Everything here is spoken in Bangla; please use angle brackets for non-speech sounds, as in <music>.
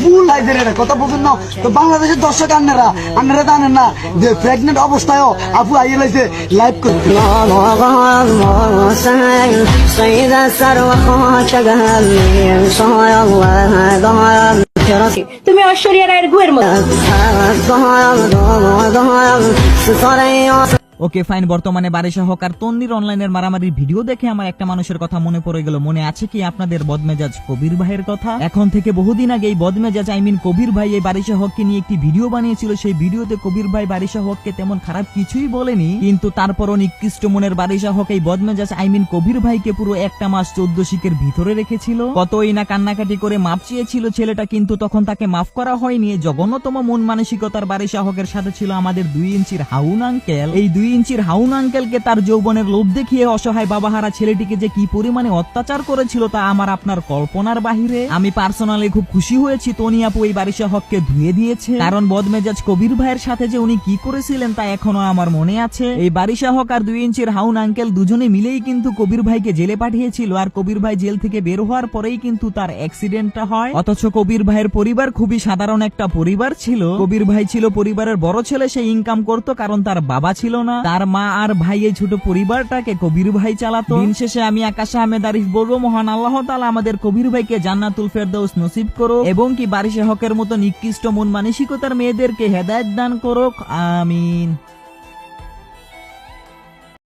ফুল লাইফের এটা কথা না। আচ্ছা। তো বাংলাদেশের দর্শক আন্নারা আন্নারা জানেন না যে প্রেগনেন্ট অবস্থায়ও আপু আইয়ে লাইছে লাইভ করতে তুমি ঐশ্বরিয়া রায়ের গুয়ের মতো। <laughs> ওকে ফাইন বর্তমানে বারিশা হক আর তন্নির অনলাইনের মারামারির ভিডিও দেখে আমার একটা মানুষের কথা মনে পড়ে গেল। মনে আছে কি আপনাদের বদমেজাজ কবির ভাইয়ের কথা? এখন থেকে বহুদিন আগে এই বদমেজাজ আই মিন কবির ভাই এই বারিশা হককে নিয়ে একটি ভিডিও বানিয়েছিল। সেই ভিডিওতে কবির ভাই বারিশা হককে তেমন খারাপ কিছুই বলেনি, কিন্তু তারপরও নিকৃষ্ট মনের বারিশা হক এই বদমেজাজ আই মিন কবির ভাইকে পুরো একটা মাস চোদ্দ শিখের ভিতরে রেখেছিল। কতই না কান্নাকাটি করে মাপ চেয়েছিল ছেলেটা, কিন্তু তখন তাকে মাফ করা হয়নি। জঘন্যতম মন মানসিকতার বারিশা হকের সাথে ছিল আমাদের দুই ইঞ্চির হাউন আঙ্কেল। এই দুই ইঞ্চির হাউন আঙ্কেলকে তার যৌবনের লোভ দেখিয়ে অসহায় বাবাহারা ছেলেটিকে যে কি পরিমাণে অত্যাচার করেছিল তা আমার আপনার কল্পনার বাহিরে। আমি পার্সোনালি খুব খুশি হয়েছি, তনি আপু এই বারিশা হককে ধুয়ে দিয়েছে। কারণ বদমেজাজ কবির ভাইয়ের সাথে যে উনি কি করেছিলেন তা এখনও আমার মনে আছে। এই বারিশা হক আর দুই ইঞ্চির হাউন আঙ্কেল দুজনে মিলেই কিন্তু কবির ভাইকে জেলে পাঠিয়েছিল আর কবির ভাই জেল থেকে বের হওয়ার পরেই কিন্তু তার অ্যাক্সিডেন্টটা হয়। অথচ কবির ভাইয়ের পরিবার খুবই সাধারণ একটা পরিবার ছিল। কবির ভাই ছিল পরিবারের বড় ছেলে, সে ইনকাম করত কারণ তার বাবা ছিল না। তার মা আর ভাই এই ছোট পরিবারটাকে কবির ভাই চালাতো। দিন শেষে আমি আকাশ আহমেদ আরিফ বলব, মহান আল্লাহ তালা আমাদের কবির ভাইকে জান্নাতুল ফেরদৌস নসিব করো এবং কি বারিশে হকের মতো নিকৃষ্ট মন মানসিকতার মেয়েদেরকে হেদায়ত দান করো আমিন।